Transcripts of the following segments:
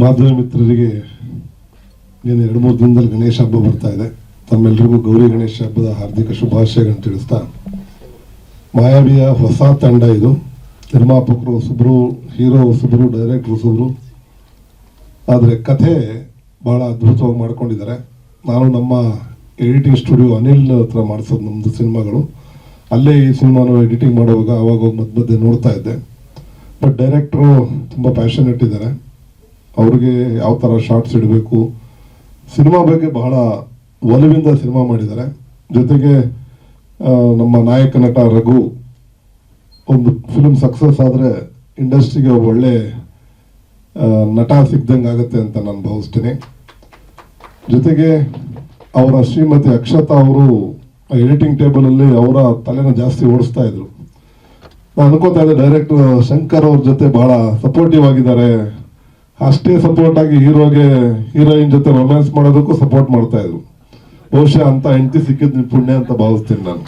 ಮಾಧ್ಯಮ ಮಿತ್ರರಿಗೆ ನೀನು ಎರಡು ಮೂರು ದಿನದಲ್ಲಿ ಗಣೇಶ ಹಬ್ಬ ಬರ್ತಾ ಇದೆ. ತಮ್ಮೆಲ್ಲರಿಗೂ ಗೌರಿ ಗಣೇಶ ಹಬ್ಬದ ಹಾರ್ದಿಕ ಶುಭಾಶಯಗಳನ್ನು ತಿಳಿಸ್ತಾ. ಮಾಯಾವಿಯ ಹೊಸ ತಂಡ ಇದು. ನಿರ್ಮಾಪಕರು ಹೊಸಬ್ರು, ಹೀರೋ ಹೊಸಬ್ರು, ಡೈರೆಕ್ಟರ್ ಹೊಸಬ್ರು. ಆದರೆ ಕಥೆ ಭಾಳ ಅದ್ಭುತವಾಗಿ ಮಾಡ್ಕೊಂಡಿದ್ದಾರೆ. ನಾನು ನಮ್ಮ ಎಡಿಟಿಂಗ್ ಸ್ಟುಡಿಯೋ ಅನಿಲ್ ಹತ್ರ ಮಾಡಿಸೋದು ನಮ್ಮದು ಸಿನಿಮಾಗಳು. ಅಲ್ಲೇ ಈ ಸಿನಿಮಾನು ಎಡಿಟಿಂಗ್ ಮಾಡುವಾಗ ಅವಾಗ ಮಧ್ಯ ಮಧ್ಯೆ ನೋಡ್ತಾ ಇದ್ದೆ. ಬಟ್ ಡೈರೆಕ್ಟ್ರು ತುಂಬ ಪ್ಯಾಷನ್ ಇದ್ದಾರೆ. ಅವ್ರಿಗೆ ಯಾವ ಥರ ಶಾರ್ಟ್ಸ್ ಇಡಬೇಕು? ಸಿನಿಮಾ ಬಗ್ಗೆ ಬಹಳ ಒಲವಿಂದ ಸಿನಿಮಾ ಮಾಡಿದ್ದಾರೆ. ಜೊತೆಗೆ ನಮ್ಮ ನಾಯಕ ನಟ ರಘು, ಒಂದು ಫಿಲ್ಮ್ ಸಕ್ಸಸ್ ಆದರೆ ಇಂಡಸ್ಟ್ರಿಗೆ ಒಳ್ಳೆ ನಟ ಸಿಗ್ದಂಗೆ ಆಗುತ್ತೆ ಅಂತ ನಾನು ಭಾವಿಸ್ತೀನಿ. ಜೊತೆಗೆ, ಅವರ ಶ್ರೀಮತಿ ಅಕ್ಷತಾ ಅವರು ಎಡಿಟಿಂಗ್ ಟೇಬಲಲ್ಲಿ ಅವರ ತಲೆನ ಜಾಸ್ತಿ ಓಡಿಸ್ತಾ ಇದ್ರು. ನಾನು ಅನ್ಕೋತಾ ಇದ್ದೆ ಡೈರೆಕ್ಟರ್ ಶಂಕರ್ ಅವ್ರ ಜೊತೆ ಬಹಳ ಸಪೋರ್ಟಿವ್ ಆಗಿದ್ದಾರೆ. ಅಷ್ಟೇ ಸಪೋರ್ಟ್ ಆಗಿ ಹೀರೋಗೆ ಹೀರೋಯಿನ್ ಜೊತೆ ರೊಮ್ಯಾನ್ಸ್ ಮಾಡೋದಕ್ಕೂ ಸಪೋರ್ಟ್ ಮಾಡ್ತಾ ಇದ್ರು. ಬಹುಶಃ ಅಂತ ಹೆಂಡತಿ ಸಿಕ್ಕಿದ್ ಪುಣ್ಯ ಅಂತ ಭಾವಿಸ್ತೀನಿ ನಾನು.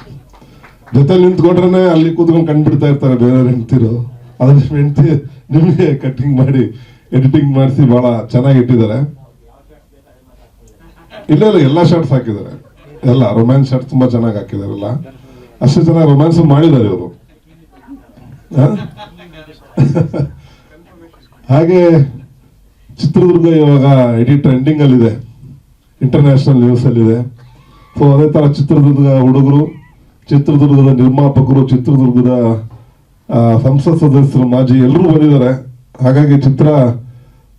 ಜೊತೆ ನಿಂತ್ಕೊಂಡ್ರೆ ಅಲ್ಲಿ ಕೂತ್ಕೊಂಡು ಕಂಡ್ಬಿಡ್ತಾ ಇರ್ತಾರೆ ಬೇರೆ ಹೆಂಡ್ತಿರು. ಅದ್ರ ಹೆಂಡತಿ ನಿಮಗೆ ಕಟ್ಟಿಂಗ್ ಮಾಡಿ ಎಡಿಟಿಂಗ್ ಮಾಡಿಸಿ ಬಹಳ ಚೆನ್ನಾಗಿ ಇಟ್ಟಿದ್ದಾರೆ. ಇಲ್ಲ ಇಲ್ಲ, ಎಲ್ಲ ಶರ್ಟ್ಸ್ ಹಾಕಿದ್ದಾರೆ. ಎಲ್ಲ ರೊಮ್ಯಾನ್ಸ್ ಶರ್ಟ್ ತುಂಬಾ ಚೆನ್ನಾಗಿ ಹಾಕಿದಾರಲ್ಲ ಅಷ್ಟು ಚೆನ್ನಾಗಿ ರೊಮ್ಯಾನ್ಸ್ ಮಾಡಿದ್ದಾರೆ ಇವರು. ಹಾಗೆ ಚಿತ್ರದುರ್ಗ ಇವಾಗ ಇಡೀ ಟ್ರೆಂಡಿಂಗ್ ಅಲ್ಲಿದೆ. ಇಂಟರ್ನ್ಯಾಷನಲ್ ನ್ಯೂಸ್ ಅಲ್ಲಿದೆ. ಸೊ ಅದೇ ತರ ಚಿತ್ರದುರ್ಗ ಹುಡುಗರು, ಚಿತ್ರದುರ್ಗದ ನಿರ್ಮಾಪಕರು, ಚಿತ್ರದುರ್ಗದ ಸಂಸತ್ ಸದಸ್ಯರು, ಮಾಜಿ ಎಲ್ಲರೂ ಬಂದಿದ್ದಾರೆ. ಹಾಗಾಗಿ ಚಿತ್ರ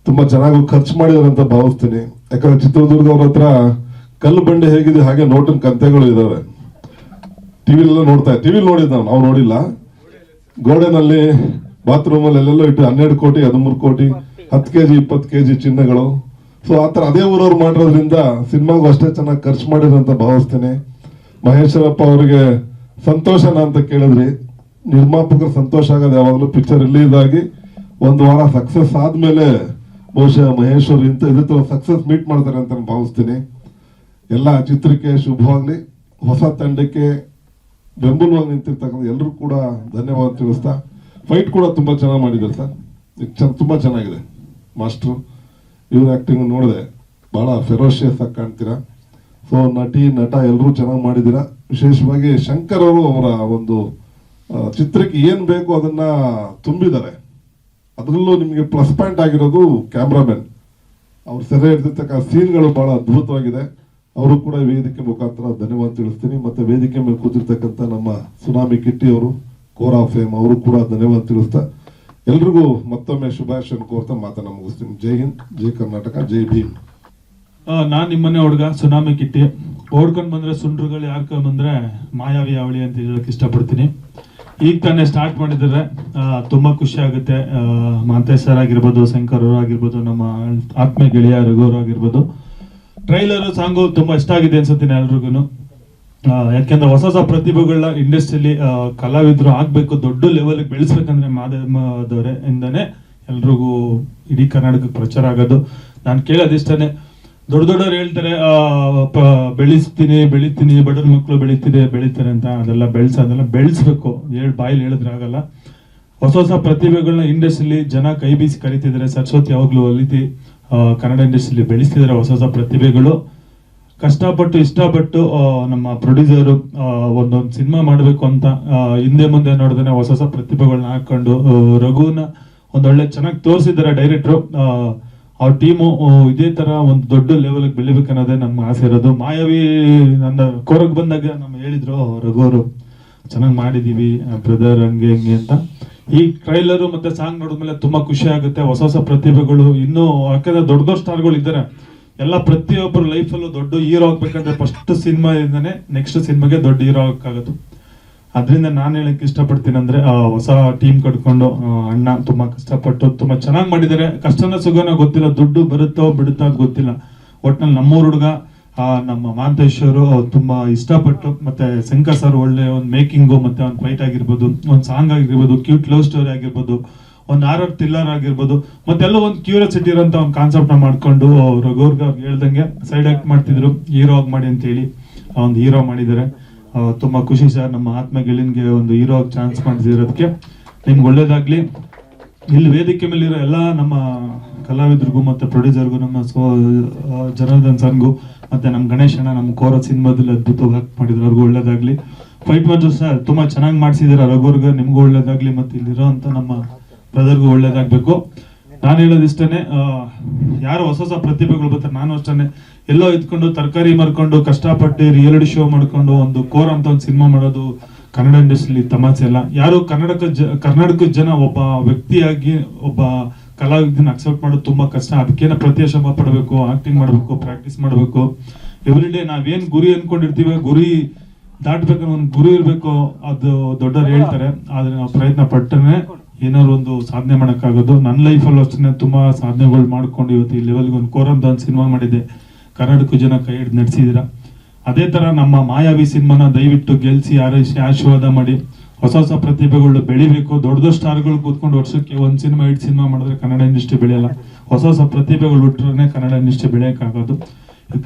ತುಂಬಾ ಚೆನ್ನಾಗಿ ಖರ್ಚು ಮಾಡಿದಾರೆ ಅಂತ ಭಾವಿಸ್ತೀನಿ. ಯಾಕಂದ್ರೆ ಚಿತ್ರದುರ್ಗ ಅವ್ರ ಹತ್ರ ಕಲ್ಲು ಬಂಡೆ ಹೇಗಿದೆ, ಹಾಗೆ ನೋಟಿನ ಕಂತೆಗಳು ಇದಾವೆ. ಟಿವಿಲೆಲ್ಲ ನೋಡ್ತಾ ಟಿವಿಲಿ ನೋಡಿದ್ ನಾವು ನಾವು ನೋಡಿಲ್ಲ. ಗೋಡೆನಲ್ಲಿ ಬಾತ್ರೂಮಲ್ಲಿ ಎಲ್ಲೆಲ್ಲೋ ಇಟ್ಟು ಹನ್ನೆರಡು ಕೋಟಿ, ಹದಿಮೂರು ಕೋಟಿ ಹತ್ತು ಕೆ ಜಿ ಇಪ್ಪತ್ತು ಕೆ ಜಿ ಚಿನ್ನಗಳು. ಸೊ ಆ ಥರ ಅದೇ ಊರವ್ರು ಮಾಡಿರೋದ್ರಿಂದ ಸಿನಿಮಾಗೂ ಅಷ್ಟೇ ಚೆನ್ನಾಗಿ ಖರ್ಚು ಮಾಡಿದ್ರು ಅಂತ ಭಾವಿಸ್ತೇನೆ. ಮಹೇಶ್ವರಪ್ಪ ಅವರಿಗೆ ಸಂತೋಷನ ಅಂತ ಕೇಳಿದ್ರಿ. ನಿರ್ಮಾಪಕರು ಸಂತೋಷ ಆಗೋದು ಯಾವಾಗಲೂ ಪಿಕ್ಚರ್ ರಿಲೀಸ್ ಆಗಿ ಒಂದು ವಾರ ಸಕ್ಸಸ್ ಆದಮೇಲೆ ಬಹುಶಃ ಮಹೇಶ್ವರ್ ಇಂಥ ಇದೇ ಥರ ಸಕ್ಸಸ್ ಮೀಟ್ ಮಾಡ್ತಾರೆ ಅಂತ ನಾನು ಭಾವಿಸ್ತೀನಿ. ಎಲ್ಲ ಚಿತ್ರಕ್ಕೆ ಶುಭವಾಗಲಿ ಹೊಸ ತಂಡಕ್ಕೆ ಬೆಂಬಲವಾಗಿ ನಿಂತಿರ್ತಕ್ಕಂಥ ಎಲ್ಲರೂ ಕೂಡ ಧನ್ಯವಾದ ತಿಳಿಸ್ತಾ. ಫೈಟ್ ಕೂಡ ತುಂಬ ಚೆನ್ನಾಗಿ ಮಾಡಿದ್ದಾರೆ ಸರ್. ತುಂಬಾ ಚೆನ್ನಾಗಿದೆ. ಮಾಸ್ಟ್ರು, ಇವ್ರ ಆ್ಯಕ್ಟಿಂಗ್ ನೋಡಿದೆ. ಭಾಳ ಫೆರೋಷಿಯಸ್ ಆಗಿ ಕಾಣ್ತೀರಾ? ಸೊ ನಟಿ, ನಟ ಎಲ್ಲರೂ ಚೆನ್ನಾಗಿ ಮಾಡಿದ್ದೀರಾ? ವಿಶೇಷವಾಗಿ ಶಂಕರ್ ಅವರು ಅವರ ಒಂದು ಚಿತ್ರಕ್ಕೆ ಏನು ಬೇಕು ಅದನ್ನು ತುಂಬಿದ್ದಾರೆ. ಅದರಲ್ಲೂ ನಿಮಗೆ ಪ್ಲಸ್ ಪಾಯಿಂಟ್ ಆಗಿರೋದು ಕ್ಯಾಮ್ರಾಮನ್ ಅವ್ರು ಸೆರೆ ಇರ್ತಿರ್ತಕ್ಕ ಸೀನ್ಗಳು ಭಾಳ ಅದ್ಭುತವಾಗಿದೆ. ಅವರು ಕೂಡ ವೇದಿಕೆ ಮುಖಾಂತರ ಧನ್ಯವಾದ ತಿಳಿಸ್ತೀನಿ. ಮತ್ತು ವೇದಿಕೆ ಮೇಲೆ ಕೂತಿರ್ತಕ್ಕಂಥ ನಮ್ಮ ಸುನಾಮಿ ಕಿಟ್ಟಿ ಅವರು ಕೋರಾ ಫೇಮ್ ಅವರು ಕೂಡ ಧನ್ಯವಾದ ತಿಳಿಸ್ತಾ ಎಲ್ರಿಗೂ ಮತ್ತೊಮ್ಮೆ ಶುಭಾಶಯ ಕೋರ್ತಾ ಮಾತನ್ನ ಮುಗಿಸ್ತೀನಿ. ಜೈ ಹಿಂದ್, ಜೈ ಕರ್ನಾಟಕ, ಜೈ ಭೀಮ್. ನಾನ್ ನಿಮ್ಮನೆ ಹುಡುಗ, ಸುನಾಮಿ ಕಿಟ್ಟಿ. ಓಡ್ಕೊಂಡ್ ಬಂದ್ರೆ ಸುಂಡ್ರುಗಳು ಯಾರ್ಕೊಂಡ್ ಬಂದ್ರೆ ಮಾಯಾವಿ ಅವಳಿ ಅಂತ ಹೇಳಕ್ ಇಷ್ಟಪಡ್ತೀನಿ. ಈಗ ತಾನೇ ಸ್ಟಾರ್ಟ್ ಮಾಡಿದ್ರೆ ತುಂಬಾ ಖುಷಿ ಆಗುತ್ತೆ. ಮಾಂತೇಶ್ ಸರ್ ಆಗಿರ್ಬೋದು, ಶಂಕರ್ ಅವರು ಆಗಿರ್ಬೋದು, ನಮ್ಮ ಆತ್ಮೀಯ ಗೆಳೆಯ ರಘು ಅವರು ಆಗಿರ್ಬೋದು ಟ್ರೈಲರ್ ಸಾಂಗು ತುಂಬಾ ಇಷ್ಟ ಆಗಿದೆ ಅನ್ಸುತ್ತೀನಿ ಎಲ್ರಿಗೂ ಯಾಕೆಂದ್ರೆ ಹೊಸ ಹೊಸ ಪ್ರತಿಭೆಗಳನ್ನ ಇಂಡಸ್ಟ್ರಿಯಲ್ಲಿ ಕಲಾವಿದ್ರು ಆಗ್ಬೇಕು, ದೊಡ್ಡ ಲೆವೆಲ್ ಬೆಳೆಸ್ಬೇಕಂದ್ರೆ ಮಾಧ್ಯಮದವರೇ ಎಲ್ರಿಗೂ ಇಡೀ ಕರ್ನಾಟಕಕ್ಕೆ ಪ್ರಚಾರ ಆಗೋದು. ನಾನು ಕೇಳೋದಿಷ್ಟನೇ, ದೊಡ್ಡ ದೊಡ್ಡವ್ರು ಹೇಳ್ತಾರೆ ಬೆಳೆಸ್ತೀನಿ, ಬೆಳಿತೀನಿ, ಬಡವ್ರ ಮಕ್ಕಳು ಬೆಳಿತಿದೆ, ಬೆಳಿತಾರೆ ಅಂತ, ಅದೆಲ್ಲ ಬೆಳೆಸ, ಅದೆಲ್ಲ ಬೆಳೆಸ್ಬೇಕು. ಹೇಳ್, ಬಾಯಲ್ಲಿ ಹೇಳಿದ್ರೆ ಆಗಲ್ಲ. ಹೊಸ ಹೊಸ ಪ್ರತಿಭೆಗಳನ್ನ ಇಂಡಸ್ಟ್ರಿಲಿ ಜನ ಕೈ ಬೀಸಿ ಕರಿತಿದ್ದಾರೆ. ಸರಸ್ವತಿ, ಯಾವಾಗ್ಲೂ ಒಲಿತಿ ಕನ್ನಡ ಇಂಡಸ್ಟ್ರಿಲಿ ಬೆಳೆಸ್ತಿದ್ದಾರೆ ಹೊಸ ಹೊಸ ಪ್ರತಿಭೆಗಳು. ಕಷ್ಟಪಟ್ಟು ಇಷ್ಟಪಟ್ಟು ನಮ್ಮ ಪ್ರೊಡ್ಯೂಸರು ಒಂದೊಂದು ಸಿನಿಮಾ ಮಾಡಬೇಕು ಅಂತ ಹಿಂದೆ ಮುಂದೆ ನೋಡಿದ್ರೆ ಹೊಸ ಹೊಸ ಪ್ರತಿಭೆಗಳನ್ನ ಹಾಕೊಂಡು ರಘುನ ಒಂದೊಳ್ಳೆ ಚೆನ್ನಾಗಿ ತೋರಿಸಿದ್ದಾರೆ ಡೈರೆಕ್ಟ್ರು ಅವ್ರ ಟೀಮು ಇದೇ ತರ ಒಂದು ದೊಡ್ಡ ಲೆವೆಲ್ಗೆ ಬೆಳಿಬೇಕು ಅನ್ನೋದೇ ನಮ್ಮ ಆಸೆ ಇರೋದು. ಮಾಯಾವಿ ನನ್ನ ಕೋರಕ್ ಬಂದಾಗ ನಮ್ಮ ಹೇಳಿದ್ರು ರಘು ಅವರು ಚೆನ್ನಾಗಿ ಮಾಡಿದೀವಿ ಬ್ರದರ್ ಹಂಗೆ ಹಂಗೆ ಅಂತ. ಈ ಟ್ರೈಲರು ಮತ್ತೆ ಸಾಂಗ್ ನೋಡಿದ್ಮೇಲೆ ತುಂಬಾ ಖುಷಿ ಆಗುತ್ತೆ. ಹೊಸ ಹೊಸ ಪ್ರತಿಭೆಗಳು ಇನ್ನೂ ಯಾಕಂದ್ರೆ ದೊಡ್ಡ ದೊಡ್ಡ ಸ್ಟಾರ್ಗಳು ಇದ್ದಾರೆ. ಎಲ್ಲ ಪ್ರತಿಯೊಬ್ಬರು ಲೈಫಲ್ಲೂ ದೊಡ್ಡ ಹೀರೋ ಆಗ್ಬೇಕಂದ್ರೆ ಫಸ್ಟ್ ಸಿನಿಮಾ ಇಂದಾನೆ ನೆಕ್ಸ್ಟ್ ಸಿನಿಮಾಗೆ ದೊಡ್ಡ ಹೀರೋ ಆಗಕ್ಕಾಗದು. ಅದರಿಂದ ನಾನು ಹೇಳಕ್ ಇಷ್ಟಪಡ್ತೀನಿ ಅಂದ್ರೆ ಆ, ಹೊಸ ಟೀಮ್ ಕಟ್ಕೊಂಡು ಅಣ್ಣ ತುಂಬಾ ಕಷ್ಟಪಟ್ಟು ತುಂಬಾ ಚೆನ್ನಾಗಿ ಮಾಡಿದ್ದಾರೆ. ಕಷ್ಟನ ಸುಖನ ಗೊತ್ತಿಲ್ಲ ದುಡ್ಡು ಬರುತ್ತೋ ಬಿಡುತ್ತೋ ಗೊತ್ತಿಲ್ಲ. ಒಟ್ನಲ್ಲಿ ನಮ್ಮೂರು ಹುಡುಗ ನಮ್ಮ ಮಾಂತೇಶ್ವರು ತುಂಬಾ ಇಷ್ಟಪಟ್ಟು ಮತ್ತೆ ಶಂಕರ್ ಸರ್ ಒಳ್ಳೆ ಒಂದು ಮೇಕಿಂಗು ಮತ್ತೆ ಒಂದು ಫೈಟ್ ಆಗಿರ್ಬೋದು ಒಂದು ಸಾಂಗ್ ಆಗಿರ್ಬೋದು ಕ್ಯೂಟ್ ಲವ್ ಸ್ಟೋರಿ ಆಗಿರ್ಬೋದು ಒಂದು ಆರ್ ಆರ್ ಥ್ರಿಲ್ಲರ್ ಆಗಿರ್ಬೋದು, ಮತ್ತೆಲ್ಲ ಒಂದು ಕ್ಯೂರಿಯಾಸಿಟಿ ಇರೋಂಥ ಒಂದು ಕಾನ್ಸೆಪ್ಟ್ನ ಮಾಡ್ಕೊಂಡು ಅವ್ರಿಗೆ ಹೇಳ್ದಂಗೆ ಸೈಡ್ ಆಕ್ಟ್ ಮಾಡ್ತಿದ್ರು ಹೀರೋ ಆಗಿ ಮಾಡಿ ಅಂತ ಹೇಳಿ ಒಂದು ಹೀರೋ ಮಾಡಿದ್ದಾರೆ. ತುಂಬಾ ಖುಷಿ ಸರ್, ನಮ್ಮ ಆತ್ಮ ಗೆಲಿನ್ಗೆ ಒಂದು ಹೀರೋ ಚಾನ್ಸ್ ಮಾಡಿದಿರೋದಕ್ಕೆ ನಿಮ್ಗೆ ಒಳ್ಳೇದಾಗ್ಲಿ. ಇಲ್ಲಿ ವೇದಿಕೆ ಮೇಲಿರೋ ಎಲ್ಲ ನಮ್ಮ ಕಲಾವಿದರಿಗೂ ಮತ್ತೆ ಪ್ರೊಡ್ಯೂಸರ್ಗೂ ನಮ್ಮ ಸ್ವ ಜನಾರ್ದನ್ ಸರ್ಗೂ, ಮತ್ತೆ ನಮ್ಮ ಗಣೇಶ್ ಅಣ್ಣ, ನಮ್ಮ ಕೋರ ಸಿನಿಮಾದಲ್ಲಿ ಅದ್ಭುತವಾಗಿ ಹಾಕಿ ಮಾಡಿದ್ರು. ಅವ್ರಿಗೂ ಒಳ್ಳೇದಾಗ್ಲಿ. ಫೈಟ್ ಮಾಸ್ಟರ್ ಸರ್, ತುಂಬಾ ಚೆನ್ನಾಗಿ ಮಾಡಿಸಿದಾರೆ ರಘುವರ್ಗ, ನಿಮ್ಗೂ ಒಳ್ಳೇದಾಗ್ಲಿ. ಮತ್ತೆ ಇಲ್ಲಿರೋ ನಮ್ಮ ಬ್ರದರ್ಗೂ ಒಳ್ಳೇದಾಗಬೇಕು. ನಾನು ಹೇಳೋದು ಇಷ್ಟೇ ಯಾರು ಹೊಸ ಹೊಸ ಪ್ರತಿಭೆಗಳು ಬರ್ತಾರೆ ನಾನು ಅಷ್ಟೇ ಎಲ್ಲೋ ಇದ್ಕೊಂಡು ತರಕಾರಿ ಮಾರ್ಕೊಂಡು, ಕಷ್ಟಪಟ್ಟು ರಿಯಾಲಿಟಿ ಶೋ ಮಾಡ್ಕೊಂಡು ಒಂದು ಕೋರ್ ಅಂತ ಒಂದು ಸಿನಿಮಾ ಮಾಡೋದು ಕನ್ನಡ ಇಂಡಸ್ಟ್ರಿಲಿ ತಮಾಷೆ ಅಲ್ಲ. ಯಾರು ಕನ್ನಡಕ ಜ, ಕರ್ನಾಟಕದ ಜನ ಒಬ್ಬ ವ್ಯಕ್ತಿಯಾಗಿ ಒಬ್ಬ ಕಲಾವಿದನ ಅಕ್ಸೆಪ್ಟ್ ಮಾಡೋದು ತುಂಬಾ ಕಷ್ಟ. ಅದಕ್ಕೇನ ಪ್ರತಿ ಶ್ರಮ ಪಡಬೇಕು ಆಕ್ಟಿಂಗ್ ಮಾಡಬೇಕು ಪ್ರಾಕ್ಟೀಸ್ ಮಾಡಬೇಕು. ಎವ್ರಿ ಡೇ ನಾವೇನ್ ಗುರಿ ಅನ್ಕೊಂಡಿರ್ತೀವಿ, ಗುರಿ ದಾಟ್ಬೇಕನ್ನೋ ಒಂದು ಗುರಿ ಇರಬೇಕು, ಅದು ದೊಡ್ಡವ್ರು ಹೇಳ್ತಾರೆ. ಆದ್ರೆ ನಾವು ಪ್ರಯತ್ನ ಪಟ್ಟನೆ ಏನಾದ್ರು ಒಂದು ಸಾಧನೆ ಮಾಡೋಕ್ಕಾಗೋದು? ನನ್ನ ಲೈಫಲ್ಲೂ ಅಷ್ಟೇ ತುಂಬಾ ಸಾಧನೆಗಳು ಮಾಡ್ಕೊಂಡು ಇವತ್ತು ಈ ಲೆವೆಲ್ಗೆ ಒಂದು ಕೋರಂತ ಒಂದು ಸಿನಿಮಾ ಮಾಡಿದ್ದೆ ಕರ್ನಾಟಕ ಜನ ಕೈ ಹಿಡಿದು ನಡೆಸಿದಿರ? ಅದೇ ತರ ನಮ್ಮ ಮಾಯಾವಿ ಸಿನಿಮಾನ ದಯವಿಟ್ಟು ಗೆಲ್ಸಿ, ಆರೈಸಿ, ಆಶೀರ್ವಾದ ಮಾಡಿ. ಹೊಸ ಹೊಸ ಪ್ರತಿಭೆಗಳು ಬೆಳಿಬೇಕು. ದೊಡ್ಡ ದೊಡ್ಡ ಸ್ಟಾರ್ಗಳು ಕೂತ್ಕೊಂಡು ವರ್ಷಕ್ಕೆ ಒಂದು ಸಿನಿಮಾ, ಎರಡು ಸಿನಿಮಾ ಮಾಡಿದ್ರೆ ಕನ್ನಡ ಇಂಡಸ್ಟ್ರಿ ಬೆಳೆಯಲ್ಲ. ಹೊಸ ಹೊಸ ಪ್ರತಿಭೆಗಳು ಹುಟ್ಟರೆ ಕನ್ನಡ ಇಂಡಸ್ಟ್ರಿ ಬೆಳೆಯೋಕ್ಕಾಗೋದು.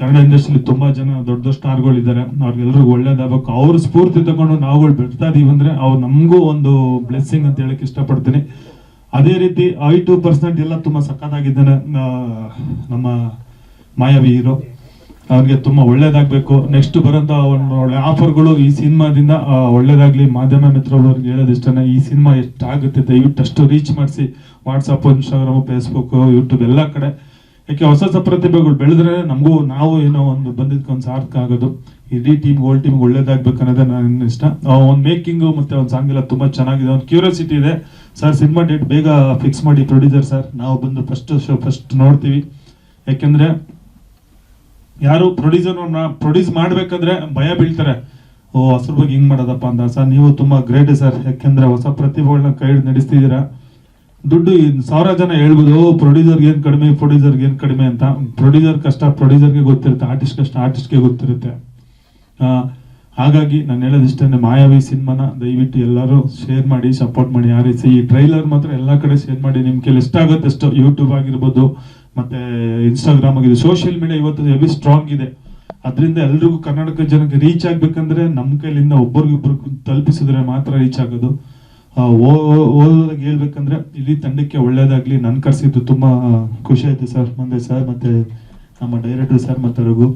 ಕನ್ನಡ ಇಂಡಸ್ಟ್ರಿಲಿ ತುಂಬಾ ಜನ ದೊಡ್ಡ ದೊಡ್ಡ ಸ್ಟಾರ್ಗಳು ಇದ್ದಾರೆ. ಅವ್ರಿಗೆಲ್ರಿಗೂ ಒಳ್ಳೇದಾಗಬೇಕು. ಅವ್ರ ಸ್ಫೂರ್ತಿ ತಗೊಂಡು ನಾವುಗಳು ಬೆಳ್ತಾ ಇದೀವಿ ಅಂದ್ರೆ ಅವ್ರು ನಮಗೂ ಒಂದು ಬ್ಲೆಸ್ಸಿಂಗ್ ಅಂತ ಹೇಳಕ್ ಇಷ್ಟಪಡ್ತೀನಿ. ಅದೇ ರೀತಿ ಐ ಟು ಪರ್ಸೆಂಟ್ ಎಲ್ಲ ತುಂಬಾ ಸಖತ್ತಾಗಿದ್ದಾನೆ ನಮ್ಮ ಮಾಯಾವಿ ಹೀರೋ ಅವ್ರಿಗೆ ತುಂಬಾ ಒಳ್ಳೇದಾಗ್ಬೇಕು. ನೆಕ್ಸ್ಟ್ ಬರೋಂತ ಒಂದು ಆಫರ್ ಆಫರ್ಗಳು ಈ ಸಿನಿಮಾದಿಂದ ಒಳ್ಳೇದಾಗ್ಲಿ. ಮಾಧ್ಯಮ ಮಿತ್ರವ್ರಿಗೆ ಹೇಳೋದಿಷ್ಟನೇ, ಈ ಸಿನಿಮಾ ಎಷ್ಟಾಗುತ್ತೆ ದಯವಿಟ್ಟು ಅಷ್ಟು ರೀಚ್ ಮಾಡಿಸಿ. ವಾಟ್ಸಪ್ ಇನ್ಸ್ಟಾಗ್ರಾಮ್ ಫೇಸ್ಬುಕ್ ಯೂಟ್ಯೂಬ್ ಎಲ್ಲ ಕಡೆ. ಯಾಕೆ ಹೊಸ ಹೊಸ ಪ್ರತಿಭೆಗಳು ಬೆಳೆದ್ರೆ ನಮಗೂ ನಾವು ಏನೋ ಒಂದು ಬಂದಿದ್ದಕ್ಕೆ ಒಂದು ಸಾರ್ಥಕ ಆಗೋದು. ಇಡೀ ಟೀಮ್ ಓಲ್ಡ್ ಟೀಮ್ ಒಳ್ಳೇದಾಗ್ಬೇಕು ಅನ್ನೋದೇ ನನ್ನ ಇಷ್ಟ. ಒಂದು ಮೇಕಿಂಗು ಮತ್ತೆ ಒಂದು ಸಾಂಗ್ ಎಲ್ಲ ತುಂಬ ಚೆನ್ನಾಗಿದೆ. ಒಂದು ಕ್ಯೂರಿಯಾಸಿಟಿ ಇದೆ. ಸರ್ ಸಿನಿಮಾ ಡೇಟ್ ಬೇಗ ಫಿಕ್ಸ್ ಮಾಡಿ ಪ್ರೊಡ್ಯೂಸರ್ ಸರ್ ನಾವು ಬಂದು ಫಸ್ಟ್ ಶೋ ಫಸ್ಟ್ ನೋಡ್ತೀವಿ. ಯಾಕೆಂದ್ರೆ ಯಾರು ಪ್ರೊಡ್ಯೂಸರ್ ಪ್ರೊಡ್ಯೂಸ್ ಮಾಡಬೇಕಂದ್ರೆ ಭಯ ಬೀಳ್ತಾರೆ. ಓ ಹಸ್ರ ಬಗ್ಗೆ ಹಿಂಗೆ ಮಾಡೋದಪ್ಪ ಅಂತ ಸರ್ ನೀವು ತುಂಬ ಗ್ರೇಟ್ ಸರ್ ಯಾಕೆಂದರೆ ಹೊಸ ಪ್ರತಿಭೆಗಳನ್ನ ಕೈ ಹಿಡಿದು ನಡೆಸ್ತಿದ್ದೀರಾ? ದುಡ್ಡು ಸಾವಿರ ಜನ ಹೇಳ್ಬೋದು ಪ್ರೊಡ್ಯೂಸರ್ಗೆ ಏನು ಕಡಿಮೆ ಪ್ರೊಡ್ಯೂಸರ್ಗೆ ಏನು ಕಡಿಮೆ ಅಂತ. ಪ್ರೊಡ್ಯೂಸರ್ ಕಷ್ಟ ಪ್ರೊಡ್ಯೂಸರ್ಗೆ ಗೊತ್ತಿರುತ್ತೆ ಆರ್ಟಿಸ್ಟ್ ಕಷ್ಟ ಆರ್ಟಿಸ್ಟ್ಗೆ ಗೊತ್ತಿರುತ್ತೆ. ಹಾಗಾಗಿ ನಾನು ಹೇಳೋದಿಷ್ಟೇ ಮಾಯಾವಿ ಸಿನಿಮಾನ ದಯವಿಟ್ಟು ಎಲ್ಲರೂ ಶೇರ್ ಮಾಡಿ ಸಪೋರ್ಟ್ ಮಾಡಿ, ಆ ರೀತಿ. ಈ ಟ್ರೈಲರ್ ಮಾತ್ರ ಎಲ್ಲ ಕಡೆ ಶೇರ್ ಮಾಡಿ ನಿಮ್ಮ ಕೈಲಿ ಎಷ್ಟಾಗುತ್ತೆ ಅಷ್ಟು ಯೂಟ್ಯೂಬ್ ಆಗಿರ್ಬೋದು, ಮತ್ತೆ ಇನ್ಸ್ಟಾಗ್ರಾಮ್ ಆಗಿದೆ ಸೋಷಿಯಲ್ ಮೀಡಿಯಾ ಇವತ್ತು ಹೆವಿ ಸ್ಟ್ರಾಂಗ್ ಇದೆ. ಅದರಿಂದ ಎಲ್ರಿಗೂ ಕರ್ನಾಟಕ ಜನಕ್ಕೆ ರೀಚ್ ಆಗಬೇಕಂದ್ರೆ ನಮ್ಮ ಕೈಲಿಂದ ಒಬ್ಬರಿಗೊಬ್ರು ತಲುಪಿಸಿದ್ರೆ ಮಾತ್ರ ರೀಚ್ ಆಗೋದು. ಓದೋದಾಗ ಹೇಳ್ಬೇಕಂದ್ರೆ ಇಲ್ಲಿ ತಂಡಕ್ಕೆ ಒಳ್ಳೇದಾಗ್ಲಿ. ನನ್ ಕರ್ಸಿದ್ದು ತುಂಬಾ ಖುಷಿ ಆಯ್ತು ಸರ್, ಮುಂದೆ ಸರ್ ಮತ್ತೆ ನಮ್ಮ ಡೈರೆಕ್ಟರ್ ಸರ್ ಮತ್ತೆ ರಘು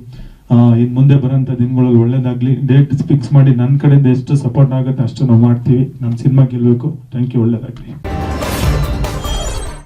ಇನ್ ಮುಂದೆ ಬರೋಂಥ ದಿನಗಳಲ್ಲಿ ಒಳ್ಳೇದಾಗ್ಲಿ. ಡೇಟ್ ಫಿಕ್ಸ್ ಮಾಡಿ ನನ್ನ ಕಡೆಯಿಂದ ಎಷ್ಟು ಸಪೋರ್ಟ್ ಆಗುತ್ತೆ ಅಷ್ಟು ನಾವು ಮಾಡ್ತೀವಿ. ನಮ್ಮ ಸಿನಿಮಾ ಗೆಲ್ಬೇಕು. ಥ್ಯಾಂಕ್ ಯು ಒಳ್ಳೇದಾಗ್ಲಿ.